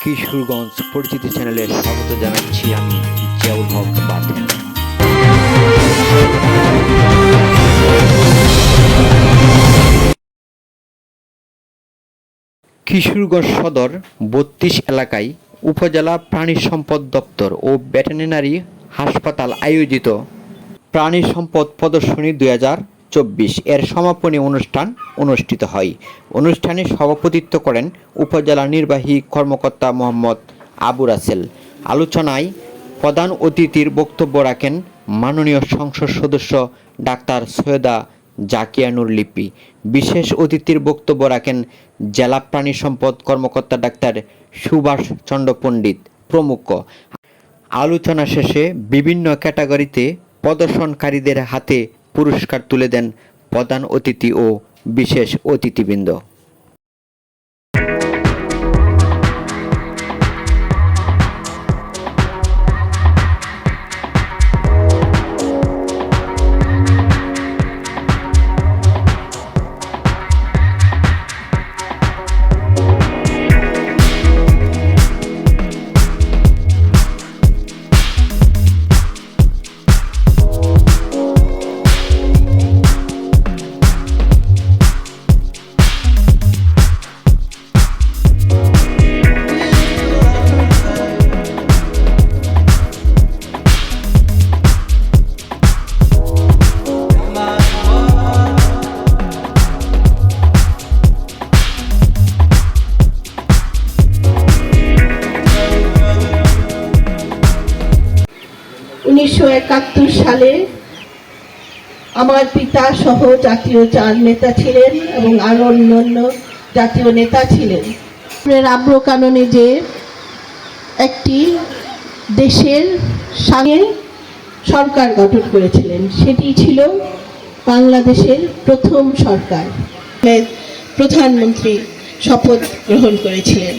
কিশোরগঞ্জ পরিচিতি চ্যানেলে স্বাগত জানাচ্ছি আমি জিয়াউল হক বাথেন কিশোরগঞ্জ সদর বত্রিশ এলাকায় উপজেলা প্রাণী সম্পদ দপ্তর ও ভেটেরিনারি হাসপাতাল আয়োজিত প্রাণী সম্পদ প্রদর্শনী দুই হাজার চব্বিশ এর সমাপনী অনুষ্ঠান অনুষ্ঠিত হয়। অনুষ্ঠানে সভাপতিত্ব করেন উপজেলা নির্বাহী কর্মকর্তা মোহাম্মদ আবু রাসেল। আলোচনায় প্রধান অতিথির বক্তব্য রাখেন মাননীয় সংসদ সদস্য ডাক্তার সৈয়দা জাকিয়া নুর লিপি। বিশেষ অতিথির বক্তব্য রাখেন জেলা প্রাণী সম্পদ কর্মকর্তা ডাক্তার সুভাষ চন্দ্র পণ্ডিত প্রমুখ। আলোচনা শেষে বিভিন্ন ক্যাটাগরিতে প্রদর্শনকারীদের হাতে পুরস্কার তুলে দেন প্রধান অতিথি ও বিশেষ অতিথিবৃন্দ। উনিশশো একাত্তর সালে আমার পিতা সহ জাতীয় চার নেতা ছিলেন এবং আরও অন্যান্য জাতীয় নেতা ছিলেন। রাব্র কাননে যে একটি দেশের সঙ্গে সরকার গঠন করেছিলেন, সেটি ছিল বাংলাদেশের প্রথম সরকার। প্রধানমন্ত্রী শপথ গ্রহণ করেছিলেন।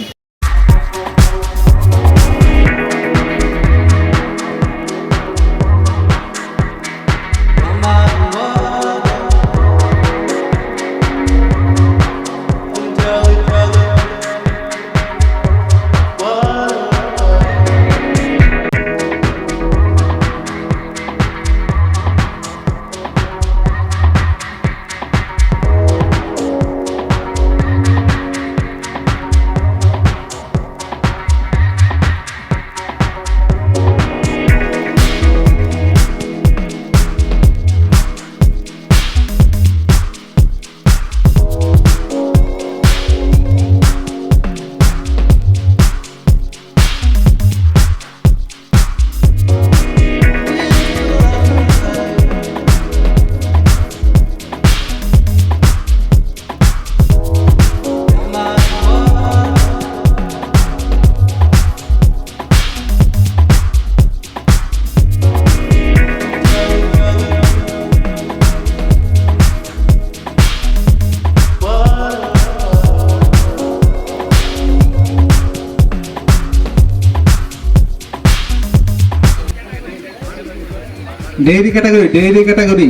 ডেইরি ক্যাটাগরি ডেইরি ক্যাটাগরি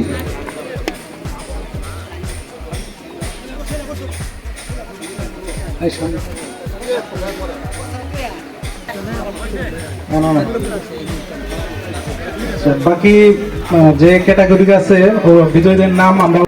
বাকি যে ক্যাটাগরি আছে বিজয়ীদের নাম আমরা